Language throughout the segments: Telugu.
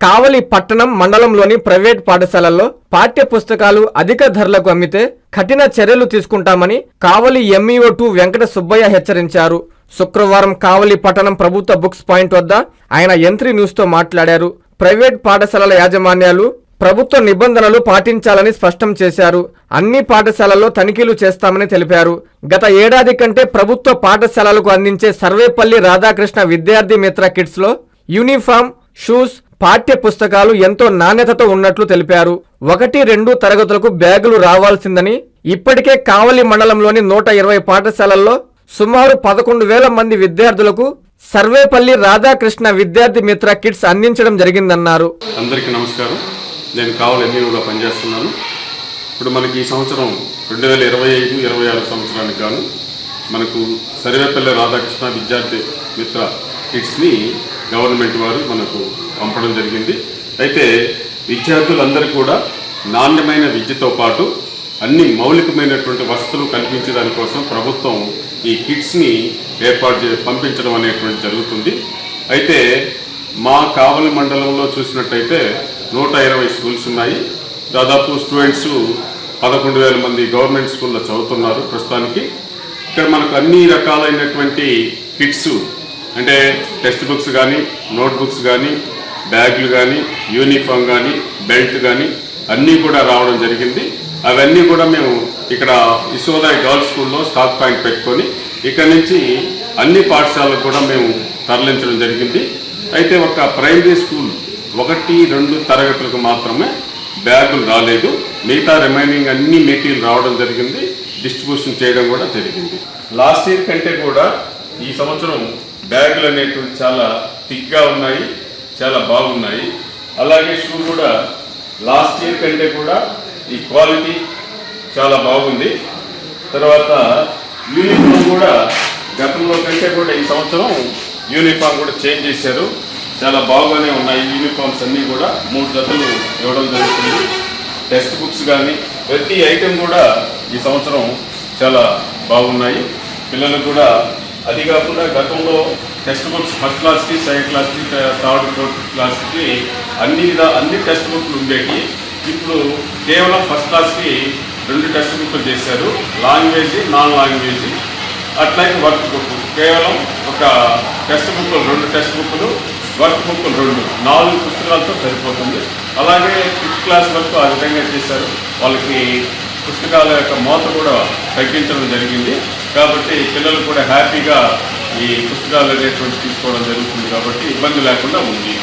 కావలి పట్టణం మండలంలోని ప్రైవేట్ పాఠశాలల్లో పాఠ్య పుస్తకాలు అధిక ధరలకు అమ్మితే కఠిన చర్యలు తీసుకుంటామని కావలి ఎంఈఓ టూ వెంకట సుబ్బయ్య హెచ్చరించారు. శుక్రవారం కావలి పట్టణం ప్రభుత్వ బుక్స్ పాయింట్ వద్ద ఆయన ఎంత్రీ న్యూస్తో మాట్లాడారు. ప్రైవేట్ పాఠశాలల యాజమాన్యాలు ప్రభుత్వ నిబంధనలు పాటించాలని స్పష్టం చేశారు. అన్ని పాఠశాలల్లో తనిఖీలు చేస్తామని తెలిపారు. గత ఏడాది కంటే ప్రభుత్వ పాఠశాలలకు అందించే సర్వేపల్లి రాధాకృష్ణ విద్యార్థి మిత్ర కిట్స్లో యూనిఫామ్ షూస్ పాఠ్య పుస్తకాలు ఎంతో నాణ్యతతో ఉన్నట్లు తెలిపారు. ఒకటి రెండు తరగతులకు బ్యాగులు రావాల్సిందని ఇప్పటికే కావలి మండలంలోని నూట ఇరవై పాఠశాలల్లో సుమారు పదకొండు వేల మంది విద్యార్థులకు సర్వేపల్లి రాధాకృష్ణ విద్యార్థి మిత్ర కిట్స్ అందించడం జరిగిందన్నారు. అందరికీ నమస్కారం. నేను కావలి ఎంఈఓగా పనిచేస్తున్నాను. ఇప్పుడు మనకి ఈ సంవత్సరం రెండు వేల ఇరవై ఐదు ఇరవై ఆరు సంవత్సరానికి గాను మనకు సర్వేపల్లి రాధాకృష్ణ విద్యార్థి మిత్ర కిట్స్ని గవర్నమెంట్ వారు మనకు పంపడం జరిగింది. అయితే విద్యార్థులందరూ కూడా నాణ్యమైన విద్యతో పాటు అన్ని మౌలికమైనటువంటి వసతులు కల్పించే దానికోసం ప్రభుత్వం ఈ కిట్స్ని ఏర్పాటు చే పంపించడం అనేటువంటి జరుగుతుంది. అయితే మా కావలి మండలంలో చూసినట్టయితే నూట ఇరవై స్కూల్స్ ఉన్నాయి. దాదాపు స్టూడెంట్స్ పదకొండు వేల మంది గవర్నమెంట్ స్కూల్లో చదువుతున్నారు ప్రస్తుతానికి. ఇక్కడ మనకు అన్ని రకాలైనటువంటి కిట్స్ అంటే టెక్స్ట్ బుక్స్ కానీ నోట్బుక్స్ కానీ బ్యాగులు కానీ యూనిఫామ్ కానీ బెల్ట్ కానీ అన్నీ కూడా రావడం జరిగింది. అవన్నీ కూడా మేము ఇక్కడ యశోదాయ్ గర్ల్స్ స్కూల్లో స్టాక్ పాయింట్ పెట్టుకొని ఇక్కడ నుంచి అన్ని పాఠశాలకు కూడా మేము తరలించడం జరిగింది. అయితే ఒక ప్రైమరీ స్కూల్ ఒకటి రెండు తరగతులకు మాత్రమే బ్యాగులు రాలేదు. మిగతా రిమైనింగ్ అన్ని మెటీరియల్ రావడం జరిగింది. డిస్ట్రిబ్యూషన్ చేయడం కూడా జరిగింది. లాస్ట్ ఇయర్ కంటే కూడా ఈ సంవత్సరం బ్యాగులు అనేటువంటి చాలా థిక్గా ఉన్నాయి చాలా బాగున్నాయి. అలాగే షూ కూడా లాస్ట్ ఇయర్ కంటే కూడా ఈ క్వాలిటీ చాలా బాగుంది. తర్వాత యూనిఫామ్ కూడా గతంలో కంటే కూడా ఈ సంవత్సరం యూనిఫామ్ కూడా చేంజ్ చేశారు. చాలా బాగానే ఉన్నాయి యూనిఫామ్స్ అన్నీ కూడా. మూడు జతలు ఇవ్వడం జరుగుతుంది. టెక్స్ట్ బుక్స్ కానీ ప్రతి ఐటెం కూడా ఈ సంవత్సరం చాలా బాగున్నాయి. పిల్లలు కూడా అది కాకుండా గతంలో టెక్స్ట్ బుక్స్ ఫస్ట్ క్లాస్కి సెకండ్ క్లాస్కి థర్డ్ ఫోర్త్ క్లాస్కి అన్ని విధా- అన్ని టెక్స్ట్ బుక్లు ఉండేవి. ఇప్పుడు కేవలం ఫస్ట్ క్లాస్కి రెండు టెక్స్ట్ బుక్లు చేశారు. లాంగ్వేజ్ నాన్ లాంగ్వేజ్ అట్లాగే వర్క్ బుక్. కేవలం ఒక టెక్స్ట్ బుక్ రెండు టెక్స్ట్ బుక్లు వర్క్ బుక్లు రెండు. నాలుగు పుస్తకాలతో సరిపోతుంది. అలాగే ఫిఫ్త్ క్లాస్ వరకు ఆ విధంగా చేశారు. వాళ్ళకి పుస్తకాల యొక్క మోత కూడా తగ్గించడం జరిగింది. కాబట్టి పిల్లలు కూడా హ్యాపీగా ఈ పుస్తకాలు అనేటువంటి తీసుకోవడం జరుగుతుంది కాబట్టి ఇబ్బంది లేకుండా ఉంది.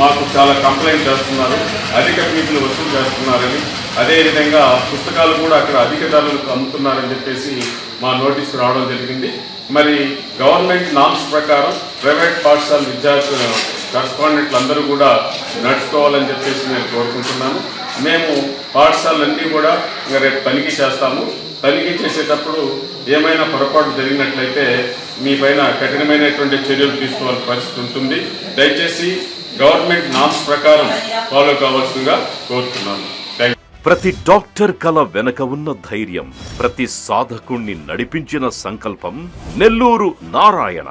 మాకు చాలా కంప్లైంట్ చేస్తున్నారు. అధిక ఫీజులు వసూలు చేస్తున్నారని. అదేవిధంగా పుస్తకాలు కూడా అక్కడ అధిక ధరలకు అమ్ముతున్నారని చెప్పేసి మా నోటీసు రావడం జరిగింది. మరి గవర్నమెంట్ నామ్స్ ప్రకారం ప్రైవేట్ పాఠశాల విద్యార్థులు కరస్పాండెంట్లు అందరూ కూడా నడుచుకోవాలని చెప్పేసి నేను కోరుకుంటున్నాను. మేము పాఠశాలన్నీ కూడా ఇంకా రేపు తనిఖీ చేస్తాము. తనిఖీ చేసేటప్పుడు ఏమైనా పొరపాటు జరిగినట్లయితే మీ పైన కఠినమైనటువంటి చర్యలు తీసుకోవాల్సిన పరిస్థితి ఉంటుంది. దయచేసి గవర్నమెంట్ నామ్స్ ప్రకారం ఫాలో కావాల్సిందిగా కోరుతున్నాను. ప్రతి డాక్టర్ కల వెనక ఉన్న ధైర్యం ప్రతి సాధకుణ్ణి నడిపించిన సంకల్పం నెల్లూరు నారాయణ.